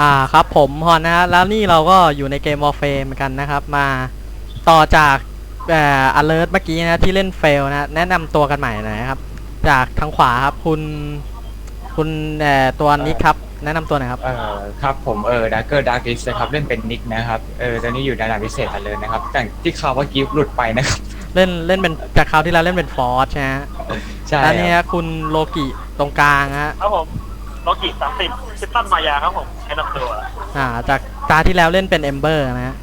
อ่าครับผมฮอนนะฮะแล้วนี่เราก็อยู่ในเกม Warframe เหมือนกันนะครับ มาต่อจากเอ่อ alert เมื่อกี้นะที่เล่น fail นะแนะนำตัวกันใหม่หน่อยนะครับ จากทางขวาครับคุณคุณเอ่อตัวนิกครับ แนะนำตัวหน่อยครับ เอ่อครับผมเออดักเกอร์ดาร์กิสนะครับเล่นเป็นนิกนะครับเออตอนนี้อยู่ในระดับพิเศษเลยนะครับแต่ที่ข่าวว่ากิฟต์หลุดไปนะครับเล่นเล่นเป็นจากคราวที่แล้วเล่นเป็นฟอร์สใช่ไหมฮะใช่แล้วนี่ครับฮะคุณโลกิตรงกลางฮะครับผมโลกิสามสิบซิปตันมายาครับผมแนะนำตัวอ่าจากตาที่แล้วเล่นเป็นเอมเบอร์นะฮะ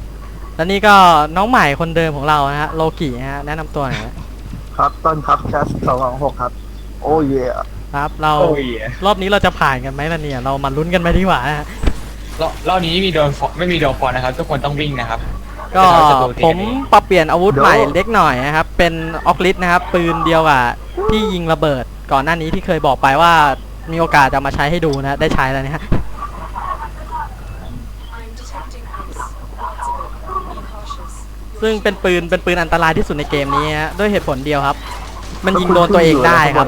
แล้วนี่ก็น้องใหม่คนเดิมของเรานะฮะโลกินะฮะแนะนำตัวหน่อยฮะครับต้นครับแคสสองสองหกครับ โอ้เย่ครับเราโอ้ยรอบนี้เราจะผ่านกันไหมล่ะเนี่ยเรามาลุ้นกันไหมดีกว่านะฮะรอบรอบนี้มีโดนฟอไม่มีโดนฟอนนะครับ ทุกคนต้องวิ่งนะครับก็จะเอาศัตรูตีผมปรับเปลี่ยนอาวุธใหม่เล็กหน่อยนะครับ เป็นออกลิสนะครับ ปืนเดียวกับที่ยิงระเบิดก่อนหน้านี้ที่เคยบอกไปว่า มีโอกาสจะมาใช้ให้ดูนะ ได้ใช้แล้วเนี่ยฮะ I'm detecting ice. Lots of it. Be cautious. ซึ่งเป็นปืนเป็นปืนอันตรายที่สุดในเกมนี้ฮะด้วยเหตุผลเดียวครับ มันยิงโดนตัวเองได้ครับ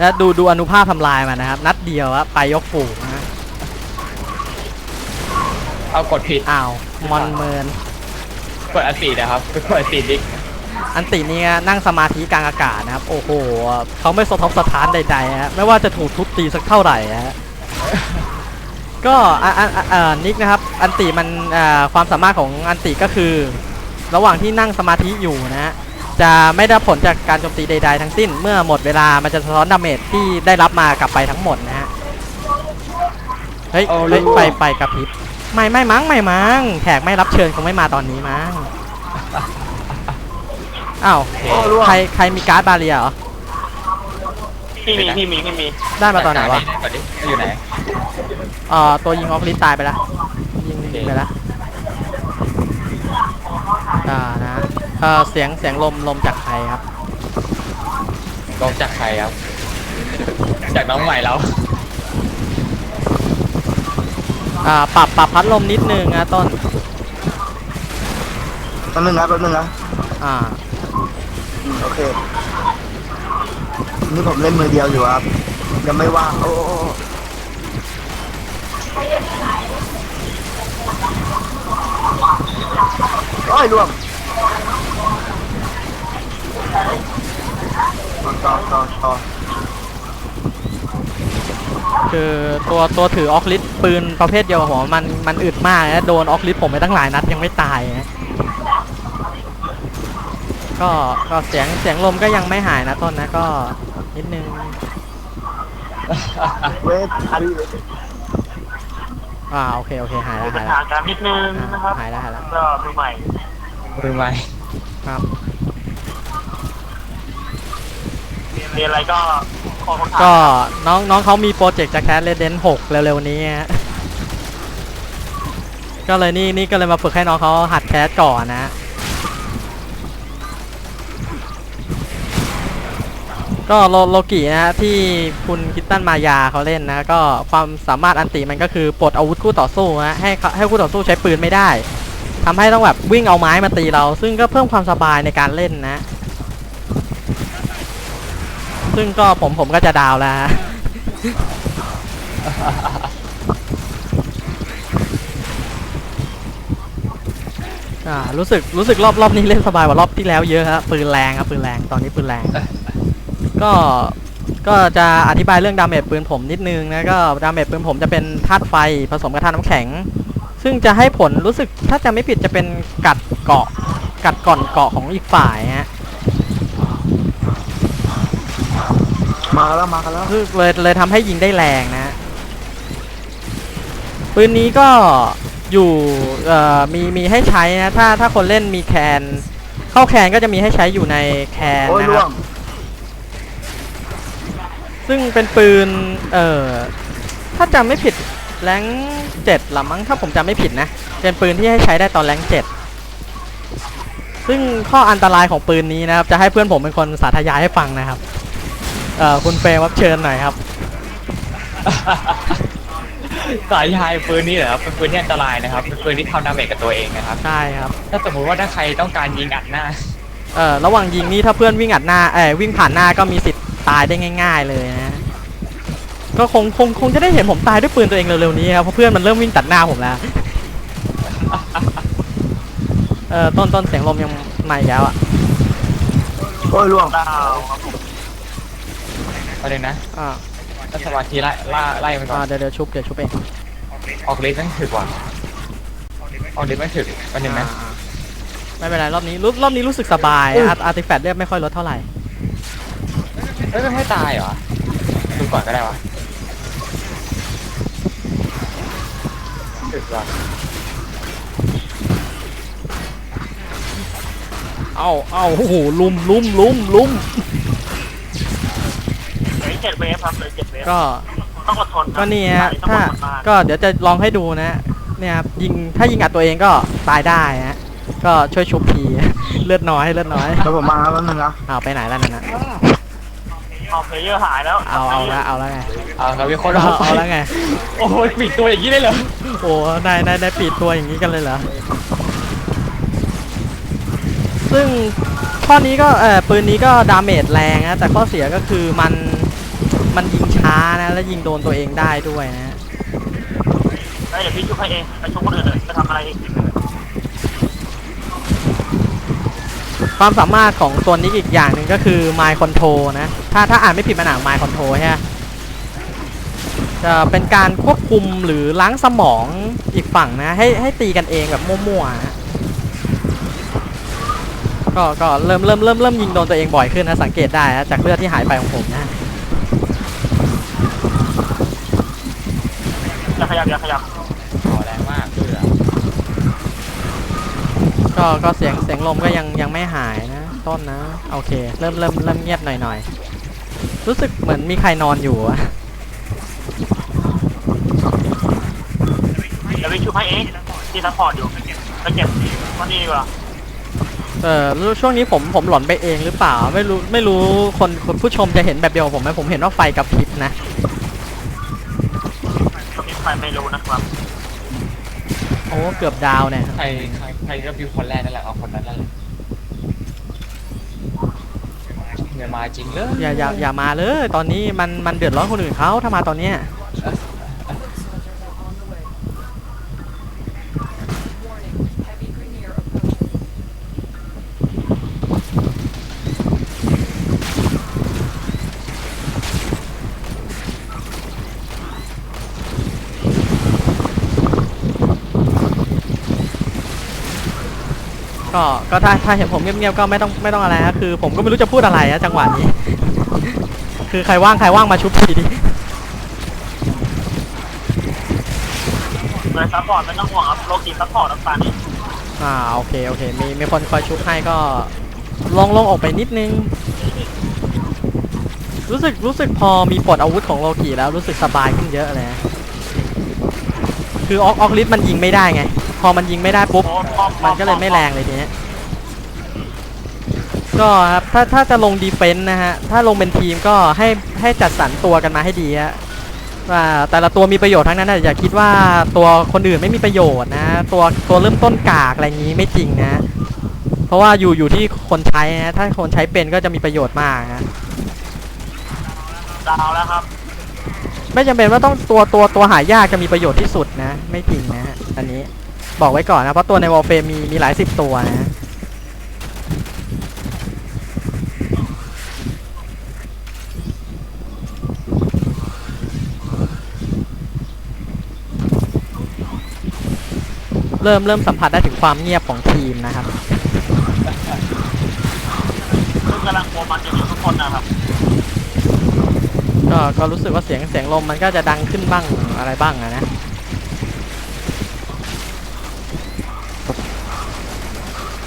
และดูดูอนุภาพทำลายมันนะครับ นัดเดียวอะไปยกฝูงนะเอากดผิดอ้าวมอนเมินกดอันตินะครับไปกดอันตินิก อันติเนี่ยนั่งสมาธิกลางอากาศนะครับ โอ้โหเขาไม่สะทกสะท้านใดๆฮะไม่ว่าจะถูกทุบตีสักเท่าไหร่ฮะก็อะอะอะเอ่อนิกนะครับ อันติมันเอ่อความสามารถของอันติก็คือ ระหว่างที่นั่งสมาธิอยู่นะฮะจะไม่ได้ผลจากการโจมตีใด ๆ ทั้งสิ้น เมื่อหมดเวลามันจะสะท้อนดาเมจที่ได้รับมากลับไปทั้งหมดนะฮะเฮ้ยเฮ้ยไฟไฟกระพริบไม่ไม่มั้งไม่มั้งแขกไม่รับเชิญคงไม่มาตอนนี้มั้ง อ้าวโอ้ร่วง ใครใครมีการ์ดบาเรียเหรอ พี่มีพี่มีพี่มีได้มาตอนไหนวะ ก่อนดิอยู่ไหน เอ่อตัวยิงออฟลิสตายไปแล้วยิงยิงไปแล้วอ่านะเอ่อเสียงเสียงลมลมจากใครครับ ลงจากใครครับจากน้องใหม่แล้วอ่าปรับปรับพัดลมนิดนึงนะต้น แป๊บนึงนะแป๊บนึงนะอ่าอืม โอเค นี่ผมเล่นมือเดียวอยู่ครับ ยังไม่ว่างโอ้โอ้โอ้ยรวงต่อต่อต่อคือตัวตัวถือออกลิสปืนประเภทเดียวกับผมมันมันอึดมากนะโดนออกลิสผมไปตั้งหลายนัดยังไม่ตายนะ ก็ก็เสียงเสียงลมก็ยังไม่หายนะต้นนะก็นิดนึงเวทอารีอ่าโอเคโอเคหายแล้วปัหาญยแล้วหาการนิดนึงนะครับ หายแล้วหายแล้วก็มือใหม่มือใหม่ครับ มีอะไรก็ขอคำถามก็น้องน้องเขามีโปรเจกต์จะแคสเรดเดนหกเร็วๆนี้ฮะก็เลยนี่นี่ก็เลยมาฝึกให้น้องเขาหัดแคสก่อนนะ ก็โลโลกินะฮะที่คุณคิตตันมายาเขาเล่นนะ ก็ความสามารถอันติมันก็คือปลดอาวุธคู่ต่อสู้นะให้เขาให้คู่ต่อสู้ใช้ปืนไม่ได้ทำให้ต้องแบบวิ่งเอาไม้มาตีเรา ซึ่งก็เพิ่มความสบายในการเล่นนะ ซึ่งก็ผมผมก็จะดาวแล้วฮะรู้สึกรู้สึกรอบรอบนี้เล่นสบายกว่ารอบที่แล้วเยอะครับปืนแรงครับปืนแรงตอนนี้ปืนแรง ก็ก็จะอธิบายเรื่องดาเมจปืนผมนิดนึงนะก็ดาเมจปืนผมจะเป็นธาตุไฟผสมกับธาตุน้ำแข็ง ซึ่งจะให้ผลรู้สึกถ้าจะไม่ผิดจะเป็นกัดเกาะกัดก่อนเกาะของอีกฝ่ายฮะมาแล้วมากันแล้วคือเลยเลยทำให้ยิงได้แรงนะฮะปืนนี้ก็อยู่เอ่อมีมีให้ใช้นะ ถ้าถ้าคนเล่นมีแคน เข้าแคนก็จะมีให้ใช้อยู่ในแคนโอ้ยนะคร่วรังบ ซึ่งเป็นปืน เอ่อ ถ้าจำไม่ผิดแรงเจ็ดละมั้งถ้าผมจำไม่ผิดนะ เป็นปืนที่ให้ใช้ได้ตอนแรงเจ็ดซึ่งข้ออันตรายของปืนนี้นะครับ จะให้เพื่อนผมเป็นคนสาธยายให้ฟังนะครับ เอ่อ คุณเฟรมครับเชิญหน่อยครับ สายยายปืนนี่เหรอครับเป็นปืนที่อันตรายนะครับเป็นปืนที่ทำดาเมจกับตัวเองนะครับ ใช่ครับ ถ้าสมมติว่าถ้าใครต้องการยิงอัดหน้า เอ่อ ระหว่างยิงนี่ถ้าเพื่อนวิ่งอัดหน้า เอ่อ วิ่งผ่านหน้าก็มีสิทธิ์ ตายได้ง่าย ๆเลยนะก็คงคงคงจะได้เห็นผมตายด้วยปืนตัวเองเร็วๆนี้ครับเพราะเพื่อนมันเริ่มวิ่งตัดหน้าผมแล้วเออต้นต้นเสียงลมยังมาอีกแล้วอะโอ้ยล่วงดาวครับผมประเด็นนะอ่าถ้าสมาธิไล่ไล่ไล่ไปก่ออ่านเดี๋ยวเดี๋ยวชุบเดี๋ยวชุบเองออกฤทธิ์นั่นถึกว่ะออกฤทธิ์ไม่ถึกประเด็นนะอ่าไม่เป็นไรรอบนี้รอบรอบนี้รู้สึกสบายอาร์อาร์ติแฟกต์เลือดไม่ค่อยลดเท่าไหร่ เฮ้ยไม่ให้ตายเหรอ ดูก่อนก็ได้วะถึกว่ะเอ้าเอ้าโอ้โหลุมลุมลุมลุมเหลือเจ็ดเวฟครับเหลือเจ็ดเวฟก็ต้องอดทนครับก็นี่ฮะต้องถ้าอดทนมากก็เดี๋ยวจะลองให้ดูนะเนี่ยครับยิงถ้ายิงอัดตัวเองก็ตายได้ฮะก็ช่วยชุบที เลือดน้อยเลือดน้อยเดี๋ยวผมมาครับแป๊บนึงนะเอาไปไหนแล้วนั่นนะ เอาเพลเยอร์หายแล้วเอาเอาละเอาละไงเอาครับมีคนเอาเอาไปเอาละไง โอ้ยปิดตัวอย่างนี้ได้เหรอโอ้ได้ได้ได้ปีดตัวอย่างนี้กันเลยเหรอ ซึ่งข้อนี้ก็เออปืนนี้ก็ดาเมจแรงนะ แต่ข้อเสียก็คือมันมันยิงช้านะ แล้วยิงโดนตัวเองได้ด้วยนะเอ้ยเดี๋ยวพี่ชุบให้เองไปชุบคนอื่นเลยไปทำอะไรอีก ความสามารถของตัวนี้อีกอย่างหนึ่งก็คือ Mind Control นะ ถ้าถ้าอ่านไม่ผิดมันอ่าน Mind Control ใช่ไหมจะเป็นการควบคุมหรือล้างสมองอีกฝั่งนะ ให้ให้ตีกันเองแบบมั่วๆนะก็ก็เริ่มเริ่มเริ่มเริ่มยิงโดนตัวเองบ่อยขึ้นนะสังเกตได้นะจากเลือดที่หายไปของผมนะอย่าขยับอย่าขยับ ขอแรงมากเพื่อ ก็ก็เสียงเสียงลมก็ยังยังไม่หายนะ ต้นนะ โอเค เริ่มเริ่มเริ่มเงียบหน่อยหน่อยๆรู้สึกเหมือนมีใครนอนอยู่อะเดี๋ยวพี่ชุบให้เองที่ซัพพอร์ตอยู่ไปเก็บมันดีกว่าเออรู้ช่วงนี้ผมผมหลอนไปเองหรือเปล่า ไม่รู้ไม่รู้คนคนผู้ชมจะเห็นแบบเดียวกับผมไหมผมเห็นว่าไฟกับพริบนะก็มีใครไม่รู้นะครับ โอ้เกือบดาวเนี่ย ใครใคร ใครรีวิวคนแรกนั่นแหละเอาคนนั้นนั่นแหละเงินมาจริงเลยอย่าอย่าอย่ามาเลย ตอนนี้มันมันเดือดร้อนคนอื่นเขาถ้ามาตอนเนี้ย ก็ก็ถ้าถ้าเห็นผมเงียบๆก็ไม่ต้องไม่ต้องอะไรฮะคือ ผมก็ไม่รู้จะพูดอะไรฮะจังหวะนี้ คือใครว่างใครว่างมาชุบทีดิเลยซัพพอร์ตไม่ต้องห่วงครับโลกีซัพพอร์ตน้ำตาลนี่อ่าโอเคโอเค มีมีคนคอยชุบให้ก็ลงลงออกไปนิดนึง รู้สึกรู้สึกพอมีปลดอาวุธของโลกิแล้วรู้สึกสบายขึ้นเยอะเลยนะคือออกออกลิสมันยิงไม่ได้ไง พอมันยิงไม่ได้ปุ๊บโอ้พร้อมันก็เลยไม่แรงเลยทีเนี้ยก็ครับถ้าถ้าจะลงดีเฟนต์นะฮะ ถ้าลงเป็นทีมก็ให้ให้จัดสรรตัวกันมาให้ดีฮะว่าแต่ละตัวมีประโยชน์ทั้งนั้นนะอย่าคิดว่าตัวคนอื่นไม่มีประโยชน์นะ ตัวตัวเริ่มต้นกากอะไรอย่างนี้ไม่จริงนะ เพราะว่าอยู่อยู่ที่คนใช้นะ ถ้าคนใช้เป็นก็จะมีประโยชน์มากนะดาวแล้วครับ ไม่จำเป็นว่าต้องตัวตัวตัวหายากจะมีประโยชน์ที่สุดนะ ไม่จริงนะฮะอันนี้ บอกไว้ก่อนนะ เพราะตัวในวอลเฟมมีมีหลายสิบตัวนะเริ่มเริ่มสัมผัสได้ถึงความเงียบของทีมนะครับซึ่งกำลังโคมันกันอยู่ทุกคนนะครับก็ก็รู้สึกว่าเสียงเสียงลมมันก็จะดังขึ้นบ้างอะไรบ้างอะนะ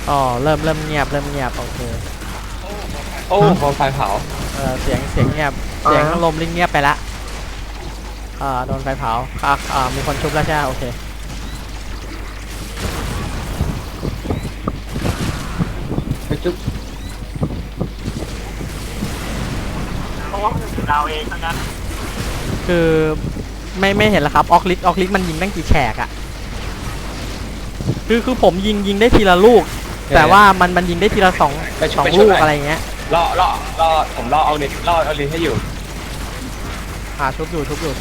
อ๋อเริ่มเริ่มเงียบเริ่มเงียบโอเคโอ้โหไฟเผาเออเสียงเสียงเงียบเสียงลมลิงเงียบไปละเอ่าโดนไฟเผาอะอ่ามีคนชุบแล้วใช่ไหมโอเคไปจุ๊บเพราะว่าดาวเองทั้งนั้นคือไม่ไม่เห็นแล้วครับออกลิกออกลิกมันยิงตั้งกี่แฉกอะคือคือผมยิงยิงได้ทีละลูก แต่ว่ามันมันยิงได้ทีละสองสองลูกอะไรเงี้ยล่อล่อล่อผมล่อเอาลิทล่อเอาลิทให้อยู่อ่าชุบอยู่ชุบอยู่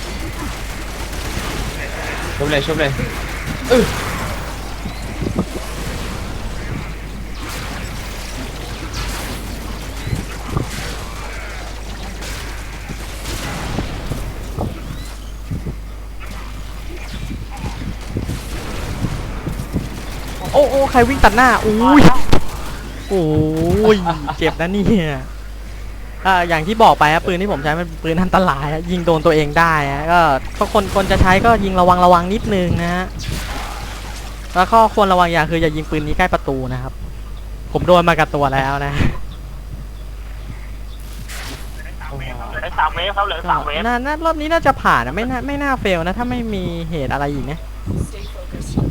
ชุบเลยชุบเลย ใครวิ่งตัดหน้าอุ้ยโอ้ยเจ็บนะเนี่ยอ่าอย่างที่บอกไปครับปืนที่ผมใช้มันเป็นปืนอันตรายอะยิงโดนตัวเองได้อะก็ถ้าคนคนจะใช้ก็ยิงระวังระวังนิดนึงนะฮะแล้วข้อควรระวังอย่างคืออย่ายิงปืนนี้ใกล้ประตูนะครับ ผมโดนมากับตัวแล้วนะเหลือสามเวฟครับเหลือก็สามเวฟน่าน่ารอบนี้น่าจะผ่านนะไม่น่าไม่น่าเฟลนะ ถ้าไม่มีเหตุอะไรอีกนะ Stay focused.